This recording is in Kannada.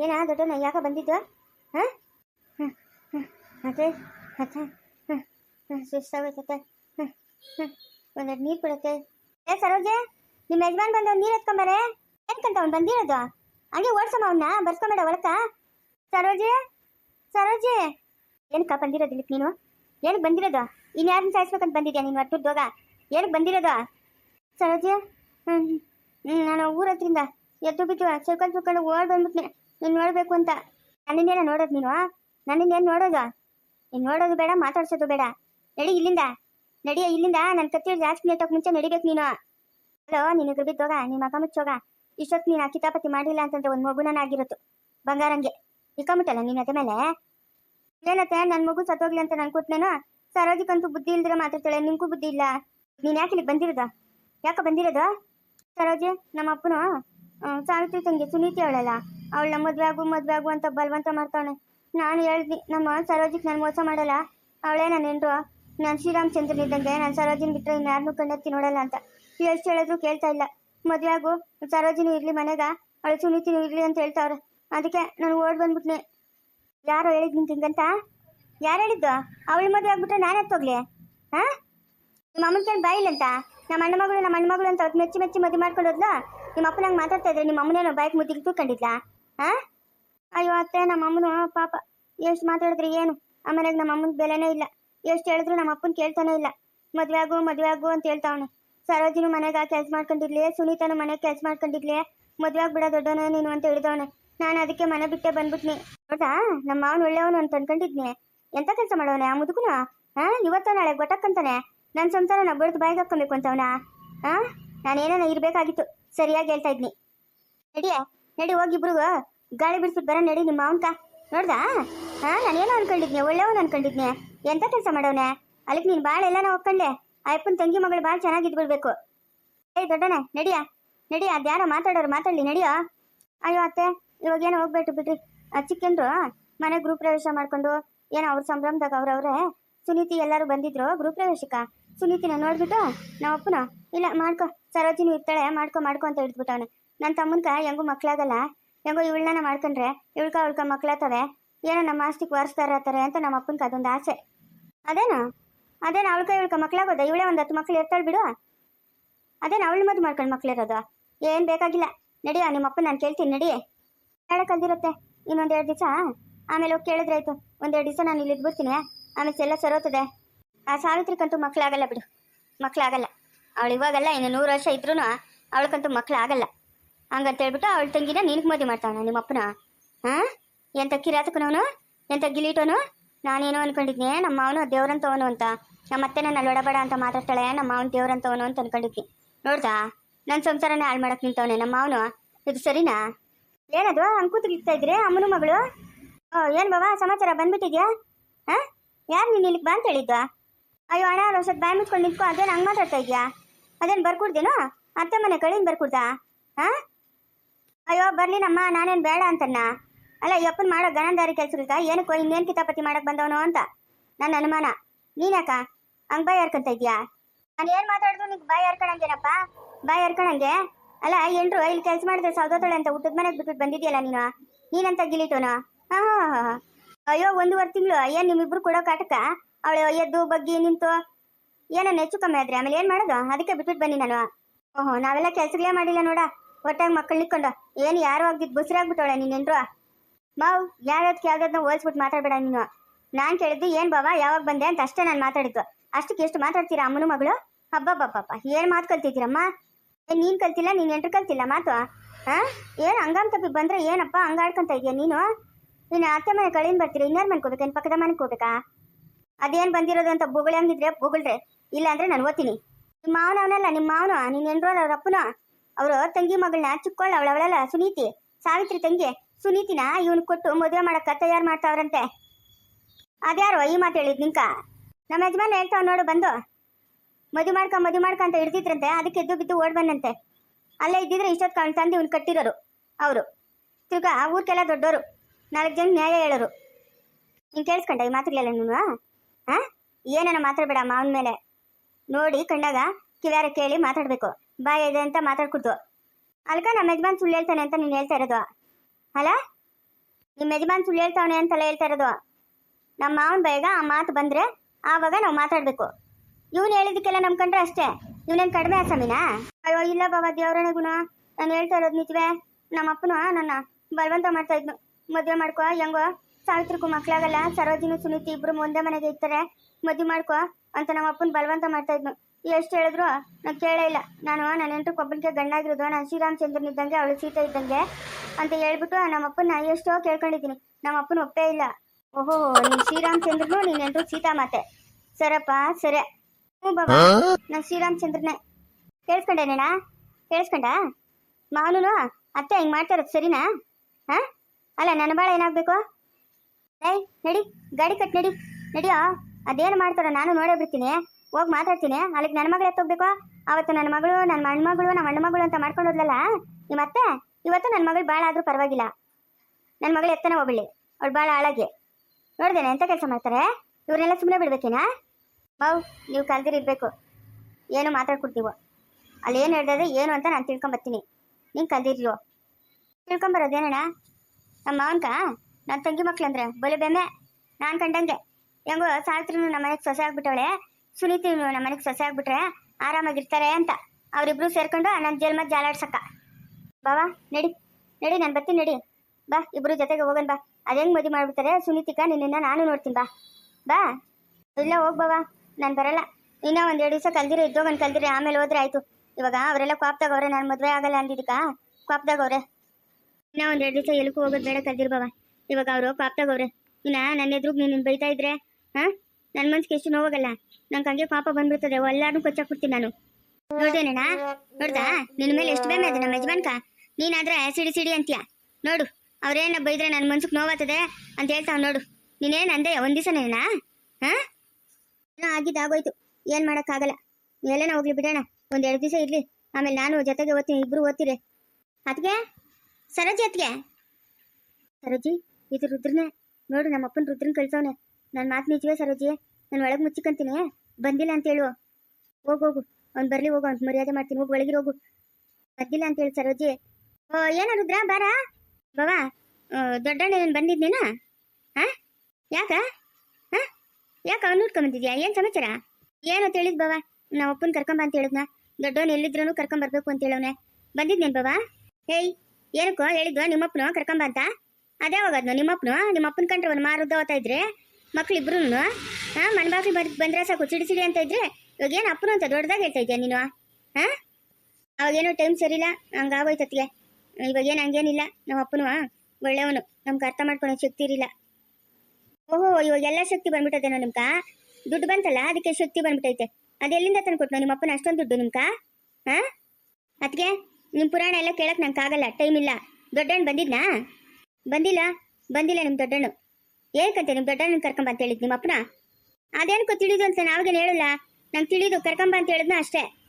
ಏನ ನಾ ಯಾಕ ಬಂದಿದ್ದು ಹಾಂ? ಹ್ಞೂ ಅದೇ ಹ್ಞೂ ಒಂದೆರಡು ನೀರು ಕೊಡತ್ತೆ. ಏ, ಸರೋಜೆ ನಿಮ್ಮ ಯಜಮಾನ್ ಬಂದು ನೀರು ಎತ್ಕೊಂಬಾರೆ. ಎತ್ಕಂತ ಅವ್ನು ಬಂದಿರೋದು? ಹಂಗೆ ಓಡ್ಸಮ್ಮ ಅವನ್ನ ಬರ್ಸ್ಕೊಂಬೇಡ ಒಳಕ ಸರೋಜೆ ಸರೋಜೆ. ಏನಕ್ಕ ಬಂದಿರೋದು ಇಲ್ಲಿ ನೀನು? ಏನಕ್ಕೆ ಬಂದಿರೋದು? ಇನ್ಯಾರನ್ನ ಸಾಯಿಸ್ಬೇಕಂತ ಬಂದಿದ್ಯಾ ನೀನು ದೋಗ? ಏನಕ್ಕೆ ಬಂದಿರೋದು? ಸರೋಜೆ ಹ್ಞೂ ನಾನು ಊರ ಹತ್ರಿಂದ ಎದ್ದು ಬಿದ್ದು ಸೈಕಲ್ ಸುಕ್ಕೊಂಡು ಓಡ್ ಬಂದ್ಬಿಟ್ನೆ. ನೀನು ನೋಡಬೇಕು ಅಂತ. ನನ್ನಿಂದೇನ ನೋಡೋದು ನೀನು ನನ್ನಿಂದೇನು ನೋಡೋದು? ನೀನು ನೋಡೋದು ಬೇಡ, ಮಾತಾಡ್ಸೋದು ಬೇಡ. ನಡಿ ಇಲ್ಲಿಂದ. ನಡಿಯ ಇಲ್ಲಿಂದ ನನ್ನ ಕತ್ತಿ ಜಾಸ್ತಿ ನೆಟ್ಟೋಕೆ ಮುಂಚೆ ನಡಿಬೇಕು ನೀನು. ಹಲೋ ನೀನು ಬಿದ್ದೋಗ ನಿಮ್ಮ ಮಗ ಮುಚ್ಚೋಗ. ಇಷ್ಟೊತ್ತು ನೀನು ಆ ಕಿತಾಪತಿ ಮಾಡಿಲ್ಲ ಅಂತಂದ್ರೆ ಒಂದು ಮಗುನಾಗಿರುತ್ತು ಬಂಗಾರಂಗೆ. ಇಕ್ಕೊಂಬಿಟ್ಟಲ್ಲ ನೀನು ಅದ ಮೇಲೆ? ಏನತ್ತೆ ನನ್ನ ಮಗು ಸತ್ತೋಗ್ಲಿ ಅಂತ ನಾನು ಕೂತ್ನೇನು ಸರೋಜಿಗಂತೂ ಬುದ್ಧಿ ಇಲ್ದ್ರೆ ಮಾತಾಡ್ತಾಳೆ ನಿಮ್ಗೂ ಬುದ್ಧಿ ಇಲ್ಲ. ನೀನು ಯಾಕೆ ಇಲ್ಲಿಗೆ ಬಂದಿರೋದು? ಯಾಕೆ ಬಂದಿರೋದು? ಸರೋಜಿ ನಮ್ಮ ಅಪ್ಪನು ಸಾವಿತ್ರಿ ತಂಗಿ, ಸುನೀತಿ ಅವಳಲ್ಲ? ಅವಳ ಮದುವೆ ಆಗು ಮದುವೆ ಆಗು ಅಂತ ಬಲವಂತ ಮಾಡ್ತಾಳೆ ನಾನು ಹೇಳ್ದಿ, ನಮ್ಮ ಸರೋಜಿಗೆ ನಾನು ಮೋಸ ಮಾಡಲ್ಲ. ಅವಳೇ ನಾನು ಹೆಂಡ್ರು. ನಾನು ಶ್ರೀರಾಮಚಂದ್ರನ್ ಇದ್ದಂಗೆ ನಾನು ಸರೋಜಿನ ಬಿಟ್ಟರೆ ಇನ್ಯಾರನ್ನೂ ಕಣ್ಣೆತ್ತಿ ನೋಡಲ್ಲ ಅಂತ. ಎಷ್ಟು ಹೇಳಿದ್ರು ಕೇಳ್ತಾ ಇಲ್ಲ. ಮದುವೆ ಆಗು ಸರೋಜಿನೂ ಇರಲಿ ಮನೆಗ, ಅವಳು ಸುನೀತಿನೂ ಇರಲಿ ಅಂತ ಹೇಳ್ತಾವ್ರೆ. ಅದಕ್ಕೆ ನಾನು ಓಡ್ ಬಂದ್ಬಿಟ್ನೆ. ಯಾರೋ ಹೇಳಿದ್ ಹಿಂಗಂತ? ಯಾರು ಹೇಳಿದ್ದು? ಅವಳು ಮದುವೆ ಆಗ್ಬಿಟ್ರೆ ನಾನು ಹತ್ತೋಗ್ಲಿ ಹಾ? ನಿಮ್ಮ ಅಮ್ಮನ ಕೇಳಿ ಬಾಯಿಲ್ಲಂತ ನಮ್ಮ ಅಣ್ಣ ಮಗಳು ನಮ್ಮ ಅಣ್ಣ ಮಗಳು ಅಂತ ಅವತ್ತು ಮೆಚ್ಚಿ ಮೆಚ್ಚಿ ಮದುವೆ ಮಾಡ್ಕೊಂಡು ನಿಮ್ಮ ಅಪ್ಪನಂಗೆ ಮಾತಾಡ್ತಾ ಇದ್ರೆ ನಿಮ್ಮ ಅಮ್ಮನೇನೋ ಬೈಕ್ ಮುದ್ದಿಗೆ ತೂಕೊಂಡಿದ್ಲಾ? ಅಯ್ಯೋ ಅತ್ತೆ, ನಮ್ಮ ಅಮ್ಮನು ಪಾಪ, ಎಷ್ಟು ಮಾತಾಡಿದ್ರೆ, ಏನು? ಆಮೇಲೆ ನಮ್ಮ ಅಮ್ಮನ ಬೆಲೆನೇ ಇಲ್ಲ. ಎಷ್ಟು ಹೇಳಿದ್ರು ನಮ್ಮ ಅಪ್ಪನ ಕೇಳ್ತಾನೆ ಇಲ್ಲ. ಮದುವೆ ಆಗು ಮದುವೆ ಆಗು ಅಂತ ಹೇಳ್ತಾವನೆ. ಸರೋಜಿನ ಮನೆಗೆ ಕೆಲಸ ಮಾಡ್ಕೊಂಡಿರ್ಲಿ ಸುನೀತನ ಮನೆಗೆ ಕೆಲಸ ಮಾಡ್ಕೊಂಡಿರ್ಲಿ ಮದುವೆ ಆಗ್ಬಿಡ ದೊಡ್ಡವನೇ ನೀನು ಅಂತ ಹೇಳಿದವನೆ. ನಾನು ಅದಕ್ಕೆ ಮನೆ ಬಿಟ್ಟೆ ಬಂದ್ಬಿಟ್ನಿ. ಹೌದಾ? ನಮ್ಮ ಮಾವನ ಒಳ್ಳೆಯವನು ಅಂತ ಅನ್ಕೊಂಡಿದ್ನಿ. ಎಂತ ಕೆಲಸ ಮಾಡೋನೆ ಆ ಮುದುಕುನ? ಹಾ ಇವತ್ತ ನಾಳೆ ಗೊಟ್ಟಕ್ಕಂತಾನೆ ನನ್ನ ಸಂಸಾರ ನಾ ಬಡ್ದು ಬಾಯಿಗೆ ಹಾಕೊಬೇಕು ಅಂತವನ? ಹಾ ನಾನೇನ ಇರ್ಬೇಕಾಗಿತ್ತು. ಸರಿಯಾಗಿ ಹೇಳ್ತಾ ಇದ್ನಿ. ನಡಿಯ, ನಡಿ ಹೋಗಿ ಇಬ್ರಿಗೂ. ಗಾಳಿ ಬಿಡ್ಸ್ಬಿಟ್ಟು ಬರೋ ನಡಿ ನಿಮ್ಮ ಮಾವನ್ಕ ನೋಡ್ದಾ? ಹಾ, ನಾನೇನೋ ಅನ್ಕೊಂಡಿದ್ನೆ, ಒಳ್ಳೆಯವನು ಅನ್ಕೊಂಡಿದ್ನೆ. ಎಂತ ಕೆಲಸ ಮಾಡೋನೆ ಅಲ್ಲಿಗೆ ನೀನು ಭಾಳ ಎಲ್ಲಾನ ಒಪ್ಕೊಂಡೆ ಆ ಅಪ್ಪನ ತಂಗಿ ಮಗಳು ಭಾಳ ಚೆನ್ನಾಗಿದ್ಬಿಡ್ಬೇಕು ಏಯ್ ದೊಡ್ಡನೆ ನಡಿಯ? ನಡಿ ಅದ್ಯಾರೋ ಮಾತಾಡೋರು ಮಾತಾಡ್ಲಿ, ನಡಿಯೋ? ಅಯ್ಯೋ, ಅತ್ತೆ ಇವಾಗ ಏನೋ ಹೋಗ್ಬಿಟ್ಟು ಬಿಡ್ರಿ. ಆ ಚಿಕ್ಕಂದ್ರು ಮನೆ ಗೃಹ ಪ್ರವೇಶ ಮಾಡ್ಕೊಂಡು, ಏನೋ ಅವ್ರ ಸಂಭ್ರಮದಾಗ ಅವ್ರವ್ರೆ. ಸುನೀತಿ ಎಲ್ಲರೂ ಬಂದಿದ್ರು ಗೃಹ ಪ್ರವೇಶಕ್ಕೆ. ಸುನೀತಿನ ನೋಡ್ಬಿಟ್ಟು ನಮ್ಮ ಅಪ್ಪನ, ಇಲ್ಲ, ಮಾಡ್ಕೊ. ಸರೋಜಿನಿ ಇರ್ತಾಳೆ, ಮಾಡ್ಕೊ ಮಾಡ್ಕೊ ಅಂತ ಹಿಡಿದ್ಬಿಟ್ಟವನೆ ನನ್ನ ತಮ್ಮನ್ಕ ಹೆಂಗೂ ಮಕ್ಳಾಗಲ್ಲ. ಹೆಂಗೋ ಇವಳನ್ನ ಮಾಡ್ಕೊಂಡ್ರೆ ಇವಳ್ಕ ಅವಳ್ಕ ಮಕ್ಳತ್ತವೆ ಏನೋ ನಮ್ಮ ಆಸ್ತಿಗೆ ವಾರಿಸ್ತಾ ಆತಾರೆ ಅಂತ ನಮ್ಮ ಅಪ್ಪನ್ಗೆ ಅದೊಂದು ಆಸೆ. ಅದೇನೋ? ಅದೇನು ಅವಳ್ಕ ಇವಳ್ಕ ಮಕ್ಳಾಗೋದ? ಇವಳೇ ಒಂದು ಹತ್ತು ಮಕ್ಳು ಇರ್ತಾಳೆ ಬಿಡು. ಅದೇನು ಅವಳು ಮದ್ದು ಮಾಡ್ಕೊಂಡು ಮಕ್ಳಿರೋದು? ಏನು ಬೇಕಾಗಿಲ್ಲ. ನಡಿಯ, ನಿಮ್ಮ ಅಪ್ಪ ನಾನು ಕೇಳ್ತೀನಿ, ನಡಿ. ಹೇಳಕ್ ಕಲ್ದಿರುತ್ತೆ ಇನ್ನೊಂದೆರಡು ದಿವಸ, ಆಮೇಲೆ ಹೋಗಿ ಕೇಳಿದ್ರೆ ಆಯ್ತು ಒಂದೆರಡು ದಿವಸ ನಾನು ಇಲ್ಲಿ ಇದ್ಬಿಡ್ತೀನಿ ಆಮೇಲೆ ಎಲ್ಲ ಸರೋತದೆ. ಆ ಸಾವಿತ್ರಿಕಂತೂ ಮಕ್ಳಾಗಲ್ಲ ಬಿಡು. ಮಕ್ಳಾಗಲ್ಲ. ಅವಳು ಇವಾಗಲ್ಲ ಇನ್ನು ನೂರು ವರ್ಷ ಇದ್ರೂ ಅವಳಕ್ಕಂತೂ ಮಕ್ಳಾಗಲ್ಲ. ಹಂಗಂತ ಹೇಳ್ಬಿಟ್ಟು ಅವಳ ತಂಗಿನ ನಿನಗೆ ಮದುವೆ ನಿಮ್ಮ ಅಪ್ಪನ ಹಾಂ? ಎಂತ ಕಿರಾತಕನವನು ಎಂತ ಗಿಲೀಟೋನು? ನಾನೇನೋ ಅನ್ಕೊಂಡಿದ್ನಿ ನಮ್ಮ ಮಾವನು ದೇವ್ರಂತವನು ಅಂತ. ನಮ್ಮ ಅತ್ತೆ ನನ್ನ ಲೊಡಬೇಡ ಅಂತ ಮಾತಾಡ್ತಾಳೆ, ನಮ್ಮ ಮಾವನ ದೇವ್ರಂತವನು ಅಂತ ಅನ್ಕೊಂಡಿದ್ನಿ ನೋಡ್ದಾ? ನನ್ನ ಸಂಸಾರನೇ ಹಾಳು ಮಾಡಕ್ ನಿಂತವನೆ, ನಮ್ಮ ಮಾವನು. ಇದು ಸರಿನಾ? ಏನದು? ಅಂಕುತ್ಲಿಕ್ತಾ ಇದ್ರೆ ಅಮ್ಮನ ಮಗಳು? ಓ, ಏನು ಬಾಬಾ ಸಮಾಚಾರ ಬಂದ್ಬಿಟ್ಟಿದ್ಯಾ? ಹಾಂ? ಯಾರು ನೀನು ಇಲ್ಲಿಗೆ ಬಾ ಅಂತ ಹೇಳಿದ್ವಾ ಅಯ್ಯೋ, ಅಣ್ಣ ವರ್ಷದ ಬಾಯಿ ಮುಚ್ಕೊಂಡು ನಿಂತ್ಕೊ ಅದೇ ಹಂಗೆ ಮಾತಾಡ್ತಾ ಇದೆಯಾ? ಅದೇನು ಬರ್ಕೊಡ್ದೇನೋ? ಅತ್ತೆ ಮನೆ ಕಳಿಂದ ಬರ್ಕೊಡ್ದಾ? ಹಾಂ? ಅಯ್ಯೋ ಬರ್ಲಿ ನಮ್ಮ ನಾನೇನು ಬೇಡ ಅಂತನ್ನ. ಅಲ್ಲ ಯಪ್ಪನ್ ಮಾಡೋ ಗಣಂದಾರಿ ಕೆಲ್ಸಕ್ಕ ಏನಕ್ಕೋ ಇನ್ನೇನು ಕಿತಾಪತಿ ಮಾಡಕ್ ಬಂದವನು ಅಂತ? ನನ್ನ ಅನುಮಾನ. ನೀನಕ್ಕ ಹಂಗ್ ಬಾಯ್ ಹರ್ಕಂತ ಇದ್ಯಾ ನಾನು ಏನು ಮಾತಾಡಿದ್ರು ನಿಂಗೆ ಬಾಯಿ ಹರ್ಕೊಳಂಗೇನಪ್ಪ ಬಾಯಿ ಹರ್ಕೊಳಂಗೆ ಅಲ್ಲ ಎಂಟ್ರು ಇಲ್ಲಿ ಕೆಲಸ ಮಾಡಿದ್ರೆ ಸೌದೋತಳೆ ಅಂತ ಊಟದ ಮನೆಗೆ ಬಿಟ್ಬಿಟ್ಟು ಬಂದಿದ್ಯಲ್ಲ ನೀನು? ನೀನಂತ ಗಿಲಿಟೋನು? ಹಾಂ ಹಾಂ ಹಾಂ ಅಯ್ಯೋ, ಒಂದೂವರೆ ತಿಂಗಳು, ಏನು ನಿಮ್ಮಿಬ್ರು ಕೊಡೋ ಕಾಟಕ? ಅವಳು ಎದ್ದು, ಬಗ್ಗಿ, ನಿಂತು. ಏನೋ ಹೆಚ್ಚು ಕಮ್ಮಿ ಆದ್ರೆ? ಆಮೇಲೆ ಏನು ಮಾಡೋದು? ಅದಕ್ಕೆ ಬಿಟ್ಬಿಟ್ಟು ಬನ್ನಿ ನಾನು. ಓಹೋ, ನಾವೆಲ್ಲ ಕೆಲ್ಸಗಳೇ ಮಾಡಿಲ್ಲ ನೋಡ. ಒಟ್ಟಾಗಿ ಮಕ್ಕಳು ನಿಕ್ಕೊಂಡು ಏನು ಯಾರು ಆಗ್ದಿದ್ದು ಬುಸಿರಾಗ್ಬಿಟ್ಟವಳೆ ನೀನೆಂಟ್ರು ಮಾವ್ ಯಾವ್ಯಾವ್ದಕ್ಕೆ ಯಾವ್ದಾದ್ನ ಹೋಲ್ಸ್ಬಿಟ್ಟು ಮಾತಾಡಬೇಡ ನೀನು. ನಾನು ಕೇಳಿದ್ದು ಏನು ಬಾಬಾ, ಯಾವಾಗ ಬಂದೆ? ಅಂತ ಅಷ್ಟೇ ನಾನು ಮಾತಾಡಿದ್ದು. ಅಷ್ಟಕ್ಕೆ ಎಷ್ಟು ಮಾತಾಡ್ತೀರಾ ಅಮ್ಮನ ಮಗಳು? ಹಬ್ಬಬ್ಬಬ್ಬಪ್ಪ ಏನು ಮಾತು ಕಲ್ತಿದ್ದೀರಮ್ಮ? ನೀನ್ ಕಲ್ತಿಲ್ಲ, ನೀನು ಎಂಟ್ರು ಕಲ್ತಿಲ್ಲ ಮಾತು? ಹಾ ಏನು ಹಂಗಾಮ್ ತಪ್ಪಿ ಬಂದ್ರೆ ಏನಪ್ಪ ಹಂಗಾಡ್ಕೊಂತ ಇದೆಯಾ ನೀನು? ನೀನು ಅತ್ತೆ ಮನೆ ಕಳಿಂದ ಬರ್ತೀರಿ ಕೊಡ್ಬೇಕು ಏನು ಪಕ್ಕದ ಮನೆಗೆ ಹೋಗ್ಬೇಕಾ? ಅದೇನ್ ಬಂದಿರೋದು ಅಂತ ಬೊಗಳೆ ಅಂದಿದ್ರೆ ಬೊಗಳ್ರೆ. ಇಲ್ಲ ಅಂದ್ರೆ ನಾನು ಓದ್ತೀನಿ. ನಿಮ್ಮ ಮಾವನವನಲ್ಲ ನಿಮ್ಮ ಮಾವನ? ನೀನು ಎಂಟ್ರು ಅವ್ರ ಅಪ್ಪನ? ಅವರು ತಂಗಿ ಮಗಳನ್ನ ಚಿಕ್ಕೊಳ್ಳ ಅವಳವಳಲ್ಲ ಸುನೀತಿ. ಸಾವಿತ್ರಿ ತಂಗಿ ಸುನೀತಿನ ಇವನ್ ಕೊಟ್ಟು ಮದುವೆ ಮಾಡಕ್ಕ ತಯಾರು ಮಾಡ್ತಾವ್ರಂತೆ. ಅದ್ಯಾರು ಈ ಮಾತು ಹೇಳಿದ್ ನಿಂಕ? ನಮ್ಮ ಯಜಮಾನ್ ಹೇಳ್ತಾವ್ ನೋಡು ಬಂದು. ಮದುವೆ ಮಾಡ್ಕ ಮದುವೆ ಮಾಡ್ಕ ಅಂತ ಹಿಡ್ದಿದ್ರಂತೆ, ಅದಕ್ಕೆ ಎದ್ದು ಬಿದ್ದು ಓಡ್ ಬಂದಂತೆ. ಅಲ್ಲೇ ಇದ್ದಿದ್ರೆ ಇಷ್ಟೊತ್ತು ಕಾಣ್ ತಂದು ಇವ್ನು ಕಟ್ಟಿರೋರು, ಅವರು. ತಿರ್ಗಾ ಆ ಊರ್ಕೆಲ್ಲ ದೊಡ್ಡವರು ನಾಲ್ಕು ಜನ ನ್ಯಾಯ ಹೇಳೋರು. ನೀನು ಕೇಳಿಸ್ಕೊಂಡ ಈ ಮಾತುಗಳೆಲ್ಲ ನೀನು ಹಾಂ ಏನೇನ ಮಾತಾಡಬೇಡ ಮಾವನ ಮೇಲೆ. ನೋಡಿ ಕಣ್ಣಾಗ ಕಿವ್ಯಾರ ಕೇಳಿ ಮಾತಾಡಬೇಕು. ಬಾಯ್ ಇದೆ ಅಂತ ಮಾತಾಡ್ಕೊಡ್ತು. ಅಲ್ಕ, ನಮ್ಮ ಯಜಮಾನ್ ಸುಳ್ಳು ಹೇಳ್ತಾನೆ ಅಂತ ನೀನು ಹೇಳ್ತಾ ಇರೋದು. ಅಲ್ಲ? ನಿಮ್ಮ ಯಜಮಾನ್ ಸುಳ್ಳು ಹೇಳ್ತಾವನೆ ಅಂತೆಲ್ಲ ಹೇಳ್ತಾ ಇರೋದು. ನಮ್ಮ ಮಾವನ ಬೈಗ ಆ ಮಾತು ಬಂದ್ರೆ ಆವಾಗ ನಾವು ಮಾತಾಡ್ಬೇಕು. ಇವನು ಹೇಳಿದಕ್ಕೆಲ್ಲ ನಂಬ್ಕೊಂಡ್ರೆ ಅಷ್ಟೇ. ಇವನೇನು ಕಡಿಮೆ ಆಸಮಿನಾ ಅಯ್ಯೋ, ಇಲ್ಲ ಬಾಬಾ ದೇವ್ರನೇ ಗುಣ. ನಾನು ಹೇಳ್ತಾ ಇರೋದು ನಿಜವೇ. ನಮ್ಮ ಅಪ್ಪನು ನನ್ನ ಬಲವಂತ ಮಾಡ್ತಾ ಇದ್ನು. ಮದುವೆ ಮಾಡ್ಕೋ, ಹೆಂಗೋ? ಸಾವಿತ್ರಕ್ಕೂ ಮಕ್ಕಳಾಗಲ್ಲ ಸರೋಜಿನೂ, ಸುನೀತಿ ಇಬ್ರು ಒಂದೇ ಮನೆಗೆ ಇರ್ತಾರೆ. ಮದುವೆ ಮಾಡ್ಕೋ ಅಂತ ನಮ್ಮ ಅಪ್ಪನ ಬಲವಂತ ಮಾಡ್ತಾ ಇದ್ನು. ಎಷ್ಟು ಹೇಳಿದ್ರು? ನಾನು ಕೇಳೇ ಇಲ್ಲ. ನಾನು ನನ್ನ ಹೆಂಟ್ರು ಕೊಬ್ಬನಿಗೆ ಗಂಡಾಗಿರೋದು. ನಾನು ಶ್ರೀರಾಮಚಂದ್ರನ ಇದ್ದಂಗೆ ಅವಳು ಸೀತಾ ಇದ್ದಂಗೆ ಅಂತ ಹೇಳ್ಬಿಟ್ಟು ನಮ್ಮ ಅಪ್ಪನ ಎಷ್ಟೋ ಕೇಳ್ಕೊಂಡಿದ್ದೀನಿ. ನಮ್ಮ ಅಪ್ಪನ ಒಪ್ಪೇ ಇಲ್ಲ. ಓಹೋ ನೀನು ಶ್ರೀರಾಮಚಂದ್ರನು ನೀನು ಹೆಂಡ್ರು ಸೀತಾ ಮಾತೆ. ಸರಪ್ಪ ಸರಿ. ಹ್ಞೂ ಬಾಬಾ ನಾನು ಶ್ರೀರಾಮಚಂದ್ರನೇ ಕೇಳಿಸ್ಕೊಂಡೇನೇಣ ಕೇಳಿಸ್ಕೊಂಡ ಮಾವನು ಅತ್ತೆ ಹಿಂಗೆ ಮಾಡ್ತಾ ಇರೋದು ಸರಿನಾ? ಹಾಂ? ಅಲ್ಲ ನನ್ನ ಬಾಳ ಏನಾಗಬೇಕು? ಏಯ್ ನಡಿ ಗಾಡಿ ಕಟ್ ನಡಿ. ನಡಿಯೋ? ಅದೇನು ಮಾಡ್ತಾರೋ? ನಾನು ನೋಡೇ ಬಿಡ್ತೀನಿ ಹೋಗಿ ಮಾತಾಡ್ತೀನಿ. ಅಲ್ಲಿಗೆ ನನ್ನ ಮಗಳು ಎತ್ತೋಗ್ಬೇಕು ಅವತ್ತು ನನ್ನ ಮಗಳು ನನ್ನ ಮಣ್ಮಗಳು ನಮ್ಮ ಅಣ್ಣಮಗಳು ಅಂತ ಮಾಡ್ಕೊಂಡು ಹೋದ್ಲಲ್ಲ ನಿಮ್ಮ ಅತ್ತೆ? ಇವತ್ತು ನನ್ನ ಮಗಳು ಭಾಳ ಆದರೂ ಪರವಾಗಿಲ್ಲ. ನನ್ನ ಮಗಳು ಎತ್ತನ ಹೋಗ್ಬಿಡಿ ಅವಳು ಭಾಳ ಹಾಳಾಗಿ. ನೋಡ್ದೇನೆ, ಎಂತ ಕೆಲಸ ಮಾಡ್ತಾರೆ? ಇವ್ರನ್ನೆಲ್ಲ ಸುಮ್ಮನೆ ಬಿಡ್ಬೇಕೇನಾ? ಬಾವು ನೀವು ಕಲ್ದಿರಿರ್ಬೇಕು ಏನು ಮಾತಾಡ್ಕೊಡ್ತೀವೋ? ಅಲ್ಲಿ ಏನು ಹೇಳ್ದೆ, ಏನು ಅಂತ ನಾನು ತಿಳ್ಕೊಂಬರ್ತೀನಿ ನೀನು ಕಲ್ದಿರ್ಯೋ ತಿಳ್ಕೊಂಬರೋದೇನಣ್ಣ ನಮ್ಮ ಮಾವನ್ಕ? ನನ್ನ ತಂಗಿ ಮಕ್ಳು ಅಂದ್ರೆ ಬಲೆ ಬೆಮ್ಮೆ. ನಾನು ಕಂಡಂಗೆ. ಹೆಂಗೋ, ಸಾವಿತ್ರಿನು ನಮ್ಮ ಮನೆಗೆ ಸೊಸೆ ಆಗ್ಬಿಟ್ಟವಳೆ. ಸುನೀತಿನು ನಮ್ಮ ಮನೆಗೆ ಸೊಸೆ ಆಗ್ಬಿಟ್ರೆ ಆರಾಮಾಗಿರ್ತಾರೆ ಅಂತ. ಅವರಿಬ್ರು ಸೇರ್ಕೊಂಡು ನನ್ನ ಜಲ್ಮ ಜಾಲಾಡ್ಸಕ್ಕ. ಬಾವಾ, ನಡಿ ನಡಿ, ನಾನು ಬರ್ತೀನಿ, ನಡಿ. ಬಾ, ಇಬ್ರು ಜೊತೆಗೆ ಹೋಗೋಣ ಬಾ. ಅದೇಂಗೆ ಮದುವೆ ಮಾಡ್ಬಿಡ್ತಾರೆ ಸುನೀತಿಕ ನಿನ್ನ ನಾನು ನೋಡ್ತೀನಿ ಬಾ. ಬಾ. ಇಲ್ಲ ಹೋಗ್ ಬಾವಾ. ನಾನು ಬರಲ್ಲ. ಇನ್ನೂ ಒಂದು ಎರಡು ದಿವಸ ಕಲ್ದಿರೋ ಇದ್ದೋಗನ್ ಕಲ್ದಿರಿ ಆಮೇಲೆ ಹೋದ್ರೆ ಆಯ್ತು. ಇವಾಗ ಅವರೆಲ್ಲ ಕ್ವಾಪ್ದಾಗವ್ರೆ ನಾನು ಮದುವೆ ಆಗಲ್ಲ ಅಂದಿದ್ದಕ್ಕ ಕ್ವಾಪ್ದಾಗವ್ರೆ ಇನ್ನೂ ಒಂದು ಎರಡು ದಿವಸ ಎಲ್ಕು ಹೋಗೋದು ಬೇಡ ಕಲ್ದಿರ್ ಬಾ ಇವಾಗ ಅವರು ಕ್ವಾಪ್ದಾಗವ್ರೆ ಇನ್ನ ನನ್ನ ಎದುರು ನೀನು ಬೈತಾ ಇದ್ರೆ, ಹಾಂ? ನನ್ನ ಮನ್ಸಿಗೆ ಎಷ್ಟು ನೋವಾಗಲ್ಲ. ನಂಗೆ ಹಂಗೆ ಪಾಪ ಬಂದ್ಬಿಡ್ತದೆ. ಎಲ್ಲಾರನ್ನೂ ಕೊಚ್ಚಾಕ್ಬಿಡ್ತೀನಿ ನಾನು. ನೋಡ್ದೇನೇನಾ ನೋಡ್ದಾ ನಿನ್ನ ಮೇಲೆ ಎಷ್ಟು ಬೇಮೆ ಅದು ನಮ್ಮ ಯಜಮಾನ್ಕ? ನೀನಾದ್ರೆ ಸಿಡಿ ಸಿಡಿ ಅಂತೀಯ? ನೋಡು, ಅವ್ರೇನ ಬೈದ್ರೆ ನನ್ನ ಮನ್ಸಿಗೆ ನೋವಾಗ್ತದೆ ಅಂತ ಹೇಳ್ತಾವ ನೋಡು. ನೀನೇನು ಅಂದೆ ಒಂದು ದಿವಸನೇನಾ? ಹಾಂ? ಆಗಿದ್ದಾಗೋಯ್ತು ಏನು ಮಾಡೋಕ್ಕಾಗಲ್ಲ. ಎಲ್ಲೇನ ಹೋಗ್ಲಿ ಬಿಡೋಣ. ಒಂದು ಎರಡು ದಿವಸ ಇರಲಿ. ಆಮೇಲೆ ನಾನು ಜೊತೆಗೆ ಓದ್ತೀನಿ, ಇಬ್ರು ಓದ್ತೀರಿ. ಅದಕ್ಕೆ ಸರೋಜಿ ಅತ್ಗೆ? ಸರೋಜಿ, ಇದು ರುದ್ರನೇ. ನೋಡು ನಮ್ಮ ಅಪ್ಪನ ರುದ್ರನ್ ಕಳ್ಸವನೆ. ನನ್ನ ಮಾತು ನಿಜವೇ ಸರೋಜಿ? ನಾನು ಒಳಗೆ ಮುಚ್ಚಿಕಂತೀನಿ. ಬಂದಿಲ್ಲ ಅಂತ ಹೇಳು ಹೋಗು ಹೋಗು. ಅವ್ನು ಬರಲಿ, ಹೋಗು. ಅವ್ನು ಮರ್ಯಾದೆ ಮಾಡ್ತೀನಿ. ಹೋಗು, ಒಳಗಿರು ಹೋಗು. ಬಂದಿಲ್ಲ ಅಂತ ಹೇಳಿ ಸರೋಜಿ. ಓ, ಏನ ರುದ್ರ ಬಾರ. ಬಾವಾ. ದೊಡ್ಡಣ್ಣ ನಾನು ಬಂದಿದ್ದೀನ ಹಾಂ? ಯಾಕ? ಹಾಂ? ಯಾಕೆ ಅವ್ನು ನೋಡ್ಕೊಂಬಂದಿದ್ಯಾ ಏನು ಸಮಾಚಾರ? ಏನು ಅಂತ ಹೇಳಿದ್ ಬಾವ. ನಾವು ಅಪ್ಪನ ಕರ್ಕೊಂಬ ಅಂತ ಹೇಳಿದ್ನ. ದೊಡ್ಡವನು ಎಲ್ಲಿದ್ರು ಕರ್ಕೊಂಬರ್ಬೇಕು ಅಂತ ಹೇಳವ್ನೆ. ಬಂದಿದ್ನೇನು ಬಾವ? ಹೇಯ್, ಏನಕ್ಕೋ ಹೇಳಿದ್ವ? ನಿಮ್ಮಪ್ಪನು ಕರ್ಕೊಂಬ ಅಂತ? ಅದೇ ಹೋಗೋದ್ನು ನಿಮ್ಮಪ್ಪನು? ನಿಮ್ಮಪ್ಪನ ಕಂಡ್ರೆ ಒಂದು ಮಾರುದ್ದ ಹೋಗ್ತಾ ಇದ್ರೆ? ಮಕ್ಳಿಬ್ರು ಹಾಂ ಮನೆ ಬಾಗಿಲು ಬರ್ ಬಂದ್ರೆ ಸಾಕು, ಚಿಡಿ ಚಿಡಿ ಅಂತ ಇದ್ರೆ ಇವಾಗ ಏನು ಅಪ್ಪನು ಅಂತ ದೊಡ್ಡದಾಗಿ ಹೇಳ್ತಾ ಇದೆಯಾ ನೀನು ಹಾಂ ಅವಾಗೇನೋ ಟೈಮ್ ಸರಿಯಿಲ್ಲ ಹಂಗಾಗೋಯ್ತತ್ಗೆ ಇವಾಗ ಏನು ಹಂಗೇನಿಲ್ಲ, ನಮ್ಮ ಅಪ್ಪನು ಒಳ್ಳೆಯವನು, ನಮ್ಗೆ ಅರ್ಥ ಮಾಡ್ಕೊಳೋ ಶಕ್ತಿ ಇರಲಿಲ್ಲ. ಓಹೋ, ಇವಾಗ ಎಲ್ಲ ಶಕ್ತಿ ಬಂದ್ಬಿಟ್ಟದೇನೋ ನಿಮ್ಕ ದುಡ್ಡು ಬಂತಲ್ಲ, ಅದಕ್ಕೆ ಶಕ್ತಿ ಬಂದ್ಬಿಟ್ಟೈತೆ ಅದೆಲ್ಲಿಂದ ತಂದ್ಕೊಟ್ನೋ ನಿಮ್ಮ ಅಪ್ಪನ ಅಷ್ಟೊಂದು ದುಡ್ಡು ನಿಮ್ಕ ಹಾಂ ಅದಕ್ಕೆ ನಿಮ್ಮ ಪುರಾಣ ಎಲ್ಲ ಕೇಳಕ್ಕೆ ನಂಗೆ ಆಗಲ್ಲ ಟೈಮ್ ಇಲ್ಲ. ದೊಡ್ಡಣ್ಣ ಬಂದಿದ್ನಾ? ಬಂದಿಲ್ಲ ಬಂದಿಲ್ಲ ನಿಮ್ಮ ದೊಡ್ಡಣ್ಣು. ಏನಕ್ಕಂತೆ ನಿಮ್ಮ ದೊಡ್ಡಣ್ಣನ ಕರ್ಕೊಂಬ ಅಂತ ಹೇಳಿದ್ ನಿಮ್ಮ ಅಪ್ಪನ ಅದೇನಕ್ಕೂ ತಿಳಿದು ಅಂತ ನಾವಾಗೇನು ಹೇಳಲ್ಲ? ನಂಗೆ ತಿಳಿದು ಕರ್ಕೊಂಬ ಅಂತ ಹೇಳಿದ್ನ ಅಷ್ಟೇ.